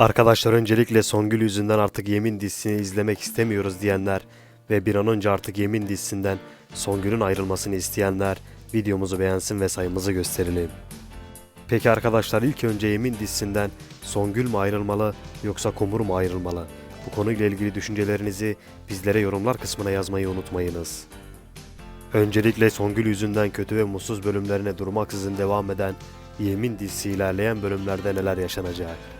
Arkadaşlar öncelikle Songül yüzünden artık Yemin dizisini izlemek istemiyoruz diyenler ve bir an önce artık Yemin dizisinden Songül'ün ayrılmasını isteyenler videomuzu beğensin ve sayımızı gösterelim. Peki arkadaşlar ilk önce Yemin dizisinden Songül mü ayrılmalı yoksa Kumur mu ayrılmalı? Bu konuyla ilgili düşüncelerinizi bizlere yorumlar kısmına yazmayı unutmayınız. Öncelikle Songül yüzünden kötü ve mutsuz bölümlerine durmaksızın devam eden Yemin dizisi ilerleyen bölümlerde neler yaşanacak?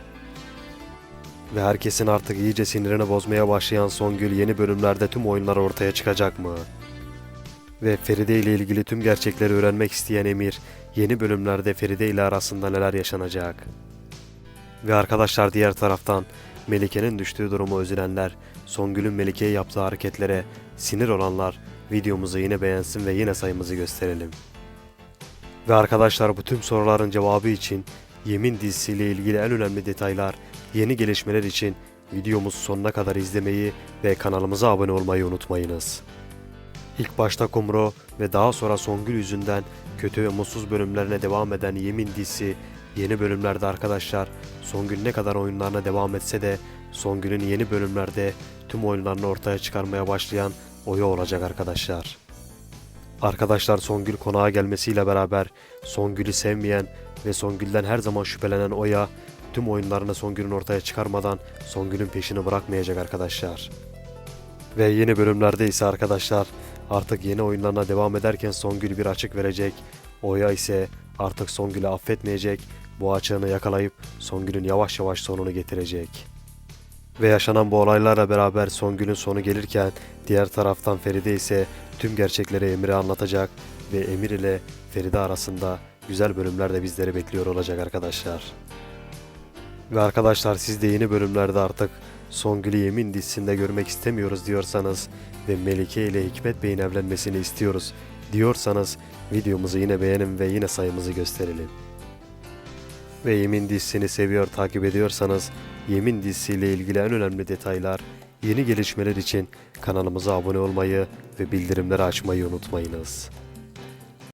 Ve herkesin artık iyice sinirini bozmaya başlayan Songül yeni bölümlerde tüm oyunlar ortaya çıkacak mı? Ve Feride ile ilgili tüm gerçekleri öğrenmek isteyen Emir, yeni bölümlerde Feride ile arasında neler yaşanacak? Ve arkadaşlar diğer taraftan Melike'nin düştüğü durumu üzülenler, Songül'ün Melike'ye yaptığı hareketlere sinir olanlar videomuzu yine beğensin ve yine sayımızı gösterelim. Ve arkadaşlar bu tüm soruların cevabı için Yemin dizisiyle ilgili en önemli detaylar, yeni gelişmeler için videomuzu sonuna kadar izlemeyi ve kanalımıza abone olmayı unutmayınız. İlk başta Kumro ve daha sonra Songül yüzünden kötü ve mutsuz bölümlerine devam eden Yemin dizisi yeni bölümlerde arkadaşlar Songül ne kadar oyunlarına devam etse de Songül'ün yeni bölümlerde tüm oyunlarını ortaya çıkarmaya başlayan Oya olacak arkadaşlar. Arkadaşlar Songül konağa gelmesiyle beraber Songül'ü sevmeyen ve Songül'den her zaman şüphelenen Oya tüm oyunlarını Songül'ün ortaya çıkarmadan Songül'ün peşini bırakmayacak arkadaşlar. Ve yeni bölümlerde ise arkadaşlar artık yeni oyunlarına devam ederken Songül bir açık verecek. Oya ise artık Songül'ü affetmeyecek. Bu açığını yakalayıp Songül'ün yavaş yavaş sonunu getirecek. Ve yaşanan bu olaylarla beraber Songül'ün sonu gelirken diğer taraftan Feride ise tüm gerçekleri Emir'e anlatacak ve Emir ile Feride arasında güzel bölümler de bizleri bekliyor olacak arkadaşlar. Ve arkadaşlar siz de yeni bölümlerde artık Songül'ü Yemin dizisinde görmek istemiyoruz diyorsanız ve Melike ile Hikmet Bey'in evlenmesini istiyoruz diyorsanız videomuzu yine beğenin ve yine sayımızı gösterelim. Ve Yemin dizisini seviyor takip ediyorsanız Yemin dizisiyle ilgili en önemli detaylar, yeni gelişmeler için kanalımıza abone olmayı ve bildirimleri açmayı unutmayınız.